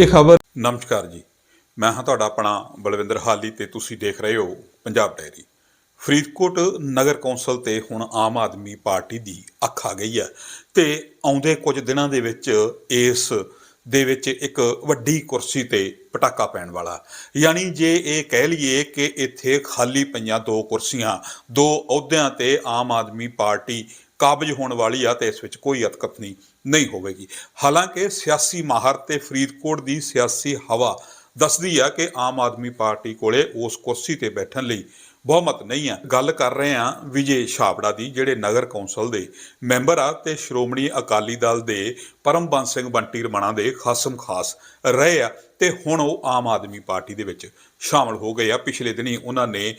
ਇਹ ਖਬਰ ਨਮਸਕਾਰ ਜੀ। ਮੈਂ ਹਾਂ ਤੁਹਾਡਾ ਆਪਣਾ ਬਲਵਿੰਦਰ ਹਾਲੀ ਤੇ ਤੁਸੀਂ ਦੇਖ ਰਹੇ ਹੋ ਪੰਜਾਬ ਡਾਇਰੀ ਫਰੀਦਕੋਟ ਨਗਰ ਕੌਂਸਲ ਤੇ ਹੁਣ ਆਮ ਆਦਮੀ ਪਾਰਟੀ ਦੀ ਅੱਖ ਆ ਗਈ ਹੈ ਤੇ ਆਉਂਦੇ ਕੁਝ ਦਿਨਾਂ ਦੇ ਵਿੱਚ ਇਸ ਦੇ ਵਿੱਚ ਇੱਕ ਵੱਡੀ ਕੁਰਸੀ ਤੇ ਪਟਾਕਾ ਪੈਣ ਵਾਲਾ। ਯਾਨੀ ਜੇ ਇਹ ਕਹਿ ਲਈਏ ਕਿ ਇੱਥੇ ਖਾਲੀ ਪਈਆਂ ਦੋ ਕੁਰਸੀਆਂ, ਦੋ ਅਹੁਦਿਆਂ ਤੇ ਆਮ ਆਦਮੀ ਪਾਰਟੀ ਕਾਬਜ ਹੋਣ ਵਾਲੀ ਆ ਤੇ ਇਸ ਵਿੱਚ ਕੋਈ ਅਤਕਥਨੀ ਨਹੀਂ ਹੋਵੇਗੀ। ਹਾਲਾਂਕਿ ਸਿਆਸੀ ਮਾਹਰ ਤੇ ਫਰੀਦਕੋਟ ਦੀ ਸਿਆਸੀ ਹਵਾ ਦੱਸਦੀ ਆ ਕਿ ਆਮ ਆਦਮੀ ਪਾਰਟੀ ਕੋਲੇ ਉਸ ਕੁਰਸੀ ਤੇ ਬੈਠਣ ਲਈ ਬਹੁਮਤ ਨਹੀਂ ਆ। ਗੱਲ ਕਰ ਰਹੇ ਆ ਵਿਜੇ ਛਾਬੜਾ ਦੀ, ਜਿਹੜੇ ਨਗਰ ਕੌਂਸਲ ਦੇ ਮੈਂਬਰ ਆ ਤੇ ਸ਼੍ਰੋਮਣੀ ਅਕਾਲੀ ਦਲ ਦੇ ਪਰਮਬੰਸ ਸਿੰਘ ਬੰਟੀ ਰਮਣਾ ਦੇ ਖਾਸਮ ਖਾਸ ਰਹੇ ਆ ਤੇ ਹੁਣ ਉਹ ਆਮ ਆਦਮੀ ਪਾਰਟੀ ਦੇ ਵਿੱਚ ਸ਼ਾਮਲ ਹੋ ਗਏ ਆ। ਪਿਛਲੇ ਦਿਨੀ ਉਹਨਾਂ ਨੇ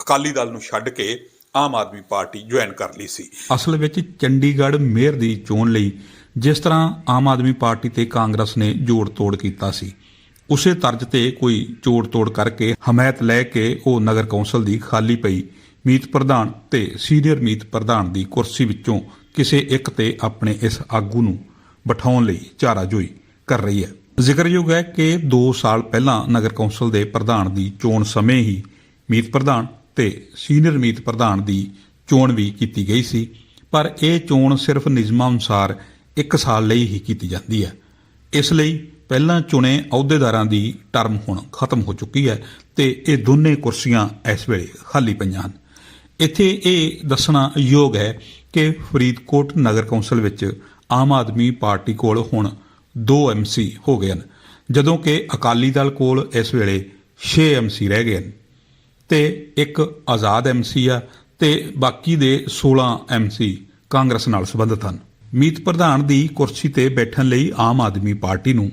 ਅਕਾਲੀ ਦਲ ਨੂੰ ਛੱਡ ਕੇ ਆਮ ਆਦਮੀ ਪਾਰਟੀ ਜੁਆਇਨ ਕਰ ਲਈ ਸੀ। ਅਸਲ ਵਿੱਚ ਚੰਡੀਗੜ੍ਹ ਮੇਅਰ ਦੀ ਚੋਣ ਲਈ ਜਿਸ ਤਰ੍ਹਾਂ ਆਮ ਆਦਮੀ ਪਾਰਟੀ ਤੇ ਕਾਂਗਰਸ ਨੇ ਜੋੜ ਤੋੜ ਕੀਤਾ ਸੀ, ਉਸੇ ਤਰਜ਼ ਤੇ ਕੋਈ ਜੋੜ ਤੋੜ ਕਰਕੇ ਹਮਾਇਤ ਲੈ ਕੇ ਉਹ ਨਗਰ ਕੌਂਸਲ ਦੀ ਖਾਲੀ ਪਈ ਮੀਤ ਪ੍ਰਧਾਨ ਤੇ ਸੀਨੀਅਰ ਮੀਤ ਪ੍ਰਧਾਨ ਦੀ ਕੁਰਸੀ ਵਿੱਚੋਂ ਕਿਸੇ ਇੱਕ ਤੇ ਆਪਣੇ ਇਸ ਆਗੂ ਨੂੰ ਬਿਠਾਉਣ ਲਈ ਚਾਰਾਜੋਈ ਕਰ ਰਹੀ ਹੈ। ਜ਼ਿਕਰਯੋਗ ਹੈ ਕਿ 2 ਸਾਲ ਪਹਿਲਾਂ ਨਗਰ ਕੌਂਸਲ ਦੇ ਪ੍ਰਧਾਨ ਦੀ ਚੋਣ ਸਮੇਂ ਹੀ ਮੀਤ ਪ੍ਰਧਾਨ ਤੇ ਸੀਨੀਅਰ ਮੀਤ ਪ੍ਰਧਾਨ ਦੀ ਚੋਣ ਵੀ ਕੀਤੀ ਗਈ ਸੀ, ਪਰ ਇਹ ਚੋਣ ਸਿਰਫ ਨਿਯਮਾਂ ਅਨੁਸਾਰ 1 ਸਾਲ ਲਈ ਹੀ ਕੀਤੀ ਜਾਂਦੀ ਹੈ। ਇਸ ਲਈ ਪਹਿਲਾਂ ਚੁਣੇ ਅਹੁਦੇਦਾਰਾਂ ਦੀ ਟਰਮ ਹੁਣ ਖਤਮ ਹੋ ਚੁੱਕੀ ਹੈ ਤੇ ਇਹ ਦੋਨੇ ਕੁਰਸੀਆਂ ਇਸ ਵੇਲੇ ਖਾਲੀ ਪਈਆਂ ਹਨ। ਇੱਥੇ ਇਹ ਦੱਸਣਾ ਯੋਗ ਹੈ ਕਿ ਫਰੀਦਕੋਟ ਨਗਰ ਕੌਂਸਲ ਵਿੱਚ ਆਮ ਆਦਮੀ ਪਾਰਟੀ ਕੋਲ ਹੁਣ 2 ਐਮਸੀ ਹੋ ਗਏ ਹਨ, ਜਦੋਂ ਕਿ ਅਕਾਲੀ ਦਲ ਕੋਲ ਇਸ ਵੇਲੇ 6 ਐਮਸੀ ਰਹਿ ਗਏ ਹਨ। ਤੇ ਇੱਕ ਆਜ਼ਾਦ ਐਮਸੀ ਆ ਤੇ ਬਾਕੀ ਦੇ 16 ਐਮਸੀ ਕਾਂਗਰਸ ਨਾਲ ਸੰਬੰਧਿਤ ਹਨ। ਮੀਤ ਪ੍ਰਧਾਨ ਦੀ ਕੁਰਸੀ ਤੇ ਬੈਠਣ ਲਈ ਆਮ ਆਦਮੀ ਪਾਰਟੀ ਨੂੰ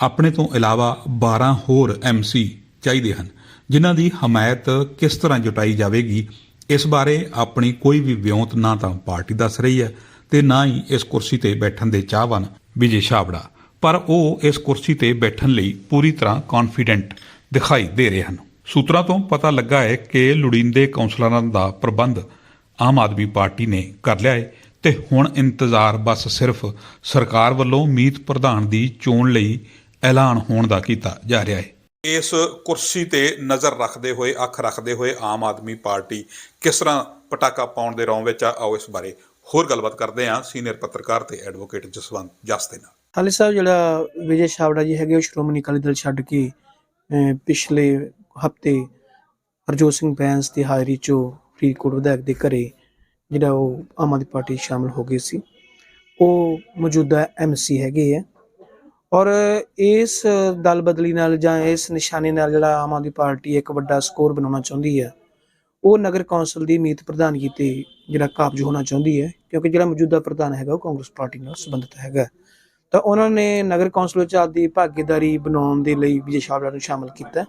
ਆਪਣੇ ਤੋਂ ਇਲਾਵਾ 12 ਹੋਰ ਐਮਸੀ ਚਾਹੀਦੇ ਹਨ, ਜਿਨ੍ਹਾਂ ਦੀ ਹਮਾਇਤ ਕਿਸ ਤਰ੍ਹਾਂ ਜੁਟਾਈ ਜਾਵੇਗੀ, ਇਸ ਬਾਰੇ ਆਪਣੀ ਕੋਈ ਵੀ ਵਿਉਂਤ ਨਾ ਤਾਂ ਪਾਰਟੀ ਦੱਸ ਰਹੀ ਹੈ ਤੇ ਨਾ ਹੀ ਇਸ ਕੁਰਸੀ ਤੇ ਬੈਠਣ ਦੇ ਚਾਹਵਾਨ ਵਿਜੇ ਛਾਬੜਾ, ਪਰ ਉਹ ਇਸ ਕੁਰਸੀ ਤੇ ਬੈਠਣ ਲਈ ਪੂਰੀ ਤਰ੍ਹਾਂ ਕੌਨਫੀਡੈਂਟ ਦਿਖਾਈ ਦੇ ਰਹੇ ਹਨ। ਸੂਤਰਾਂ ਤੋਂ ਪਤਾ ਲੱਗਾ ਹੈ ਕਿ ਲੋੜੀਂਦੇ ਕੌਂਸਲਰਾਂ ਦਾ ਪ੍ਰਬੰਧ ਆਮ ਆਦਮੀ ਪਾਰਟੀ ਨੇ ਕਰ ਲਿਆ ਹੈ ਤੇ ਹੁਣ ਇੰਤਜ਼ਾਰ ਬਸ ਸਿਰਫ ਸਰਕਾਰ ਵੱਲੋਂ ਮੀਤ ਪ੍ਰਧਾਨ ਦੀ ਚੋਣ ਲਈ ਐਲਾਨ ਹੋਣ ਦਾ ਕੀਤਾ ਜਾ ਰਿਹਾ ਹੈ। ਇਸ ਕੁਰਸੀ ਤੇ ਨਜ਼ਰ ਰੱਖਦੇ ਹੋਏ ਅੱਖ ਰੱਖਦੇ ਹੋਏ ਆਮ ਆਦਮੀ ਪਾਰਟੀ ਕਿਸ ਤਰ੍ਹਾਂ ਪਟਾਕਾ ਪਾਉਣ ਦੇ ਰੌਂ ਵਿੱਚ ਆ ਆਓ ਇਸ ਬਾਰੇ ਹੋਰ ਗੱਲਬਾਤ ਕਰਦੇ ਹਾਂ ਸੀਨੀਅਰ ਪੱਤਰਕਾਰ ਤੇ ਐਡਵੋਕੇਟ ਜਸਵੰਤ ਜਸ ਦੇ ਨਾਲ। ਹਾਲੀ ਸਾਹਿਬ ਜਿਹੜਾ ਵਿਜੇ ਛਾਬੜਾ ਜੀ ਹੈਗੇ ਉਹ ਸ਼੍ਰੋਮਣੀ ਅਕਾਲੀ ਦਲ ਛੱਡ ਕੇ ਪਿਛਲੇ ਹਫ਼ਤੇ ਹਰਜੋਤ ਸਿੰਘ ਬੈਂਸ ਦੀ ਹਾਜ਼ਰੀ 'ਚੋਂ ਫਰੀਦਕੋਟ ਵਿਧਾਇਕ ਦੇ ਘਰੇ ਜਿਹੜਾ ਉਹ ਆਮ ਆਦਮੀ ਪਾਰਟੀ 'ਚ ਸ਼ਾਮਲ ਹੋ ਗਏ ਸੀ। ਉਹ ਮੌਜੂਦਾ ਐਮਸੀ ਹੈਗੇ ਆ ਔਰ ਇਸ ਦਲ ਬਦਲੀ ਨਾਲ ਜਾਂ ਇਸ ਨਿਸ਼ਾਨੇ ਨਾਲ ਜਿਹੜਾ ਆਮ ਆਦਮੀ ਪਾਰਟੀ ਇੱਕ ਵੱਡਾ ਸਕੋਰ ਬਣਾਉਣਾ ਚਾਹੁੰਦੀ ਹੈ ਉਹ ਨਗਰ ਕੌਂਸਲ ਦੀ ਮੀਤ ਪ੍ਰਧਾਨਗੀ ਤੇ ਜਿਹੜਾ ਕਾਬਜ ਹੋਣਾ ਚਾਹੁੰਦੀ ਹੈ, ਕਿਉਂਕਿ ਜਿਹੜਾ ਮੌਜੂਦਾ ਪ੍ਰਧਾਨ ਹੈਗਾ ਉਹ ਕਾਂਗਰਸ ਪਾਰਟੀ ਨਾਲ ਸੰਬੰਧਿਤ ਹੈਗਾ। ਤਾਂ ਉਹਨਾਂ ਨੇ ਨਗਰ ਕੌਂਸਲ ਵਿੱਚ ਆਪਦੀ ਭਾਗੀਦਾਰੀ ਬਣਾਉਣ ਦੇ ਲਈ ਵਿਜੇ ਛਾਬੜਾ ਨੂੰ ਸ਼ਾਮਲ ਕੀਤਾ।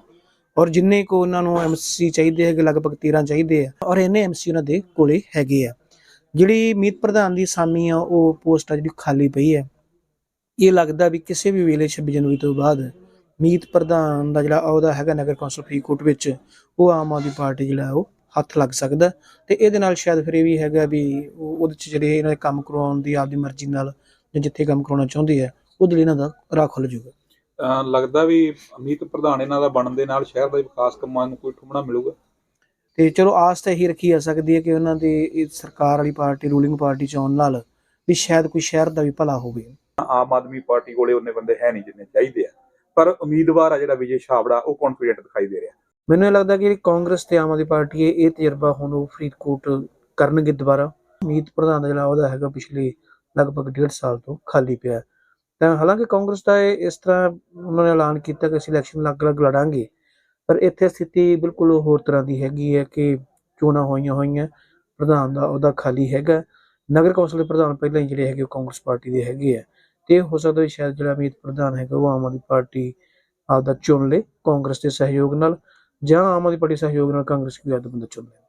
ਔਰ ਜਿੰਨੇ ਕੋ ਉਹਨਾਂ ਨੂੰ ਐਮਸੀ ਚਾਹੀਦੇ ਹੈਗੇ, ਲਗਭਗ 13 ਚਾਹੀਦੇ ਆ, ਔਰ ਇਹਨੇ ਐਮਸੀ ਉਹਨਾਂ ਦੇ ਕੋਲੇ ਹੈਗੇ ਆ। ਜਿਹੜੀ ਮੀਤ ਪ੍ਰਧਾਨ ਦੀ ਸਾਮੀ ਆ, ਉਹ ਪੋਸਟ ਆ ਜਿਹੜੀ ਖਾਲੀ ਪਈ ਹੈ ਇਹ ਲੱਗਦਾ ਵੀ ਕਿਸੇ ਵੀ ਵੇਲੇ 26 ਜਨਵਰੀ ਤੋਂ ਬਾਅਦ ਮੀਤ ਪ੍ਰਧਾਨ ਦਾ ਜਿਹੜਾ ਅਹੁਦਾ ਹੈਗਾ ਨਗਰ ਕੌਂਸਲ ਫਰੀਦਕੋਟ ਵਿੱਚ, ਉਹ ਆਮ ਆਦਮੀ ਪਾਰਟੀ ਜਿਹੜਾ ਉਹ ਹੱਥ ਲੱਗ ਸਕਦਾ। ਤੇ ਇਹਦੇ ਨਾਲ ਸ਼ਾਇਦ ਫਿਰ ਇਹ ਵੀ ਹੈਗਾ ਵੀ ਉਹਦੇ ਚ ਜਿਹੜੇ ਇਹਨਾਂ ਦੇ ਕੰਮ ਕਰਵਾਉਣ ਦੀ ਆਪਦੀ ਮਰਜ਼ੀ ਨਾਲ ਜਾਂ ਜਿੱਥੇ ਕੰਮ ਕਰਾਉਣਾ ਚਾਹੁੰਦੇ ਆ, ਉਹਦੇ ਲਈ ਇਹਨਾਂ ਦਾ ਰਾਹ ਖੁੱਲ ਜਾਊਗਾ। ਲੱਗਦਾ ਵੀ ਅਮੀਤ ਪ੍ਰਧਾਨ ਇਹਨਾਂ ਦਾ ਬਣਨ ਦੇ ਨਾਲ ਸ਼ਹਿਰ ਦੇ ਵਿਕਾਸ ਕੰਮਾਂ ਨੂੰ ਕੋਈ ਠੁਮਣਾ ਮਿਲੂਗਾ। ਤੇ ਚਲੋ ਆਸ ਤਾਂ ਇਹੀ ਰੱਖੀ ਜਾ ਸਕਦੀ ਹੈ ਕਿ ਉਹਨਾਂ ਦੇ ਇਹ ਸਰਕਾਰ ਵਾਲੀ ਪਾਰਟੀ ਰੂਲਿੰਗ ਪਾਰਟੀ ਚ ਆਉਣ ਨਾਲ ਵੀ ਸ਼ਾਇਦ ਕੋਈ ਸ਼ਹਿਰ ਦਾ ਵੀ ਭਲਾ ਹੋਵੇ। ਆਮ ਆਦਮੀ ਪਾਰਟੀ ਕੋਲੇ ਉਹਨੇ ਬੰਦੇ ਹੈ ਨਹੀਂ ਜਿੰਨੇ ਚਾਹੀਦੇ ਆ। ਪਰ ਉਮੀਦਵਾਰ ਆ ਜਿਹੜਾ ਵਿਜੇ ਛਾਬੜਾ ਉਹ ਕੌਨਫੀਡੈਂਟ ਦਿਖਾਈ ਦੇ ਰਿਹਾ। ਮੈਨੂੰ ਇਹ ਲੱਗਦਾ ਕਿ ਕਾਂਗਰਸ ਤੇ ਆਮ ਆਦਮੀ ਪਾਰਟੀ ਇਹ ਤਜਰਬਾ ਹੁਣ ਉਹ ਫਰੀਦਕੋਟ ਕਰਨਗੇ ਦੁਬਾਰਾ। ਮੀਤ ਪ੍ਰਧਾਨ ਦਾ ਜਿਹੜਾ ਉਹਦਾ ਹੈਗਾ ਪਿਛਲੇ ਲਗਭਗ ਡੇਢ ਸਾਲ ਤੋਂ ਖਾਲੀ ਪਿਆ। ਤਾਂ ਹਾਲਾਂਕਿ ਕਾਂਗਰਸ ਦਾ ਇਹ ਇਸ ਤਰ੍ਹਾਂ ਉਹਨਾਂ ਨੇ ਐਲਾਨ ਕੀਤਾ ਕਿ ਅਸੀਂ ਇਲੈਕਸ਼ਨ ਅਲੱਗ-ਅਲੱਗ ਲੜਾਂਗੇ। ਪਰ ਇੱਥੇ ਸਥਿਤੀ ਬਿਲਕੁਲ ਹੋਰ ਤਰ੍ਹਾਂ ਦੀ ਹੈਗੀ ਹੈ ਕਿ ਚੋਣਾਂ ਹੋਈਆਂ ਹੋਈਆਂ, ਪ੍ਰਧਾਨ ਦਾ ਉਹਦਾ ਖਾਲੀ ਹੈਗਾ। ਨਗਰ ਕੌਂਸਲ ਦੇ ਪ੍ਰਧਾਨ ਪਹਿਲਾਂ ਹੀ ਜਿਹੜੇ ਹੈਗੇ ਉਹ ਕਾਂਗਰਸ ਪਾਰਟੀ ਦੇ ਹੈਗੇ ਆ। ਤੇ ਹੋ ਸਕਦਾ ਵੀ ਸ਼ਾਇਦ ਜਿਹੜਾ ਮੀਤ ਪ੍ਰਧਾਨ ਹੈਗਾ ਉਹ ਆਮ ਆਦਮੀ ਪਾਰਟੀ ਆਪਦਾ ਚੁਣ ਲੇ ਕਾਂਗਰਸ ਦੇ ਸਹਿਯੋਗ ਨਾਲ ਜਾਂ ਆਮ ਆਦਮੀ ਪਾਰਟੀ ਸਹਿਯੋਗ ਨਾਲ ਕਾਂਗਰਸ ਕੋਈ ਆਪਦਾ ਬੰਦਾ ਚੁਣ ਲੈ।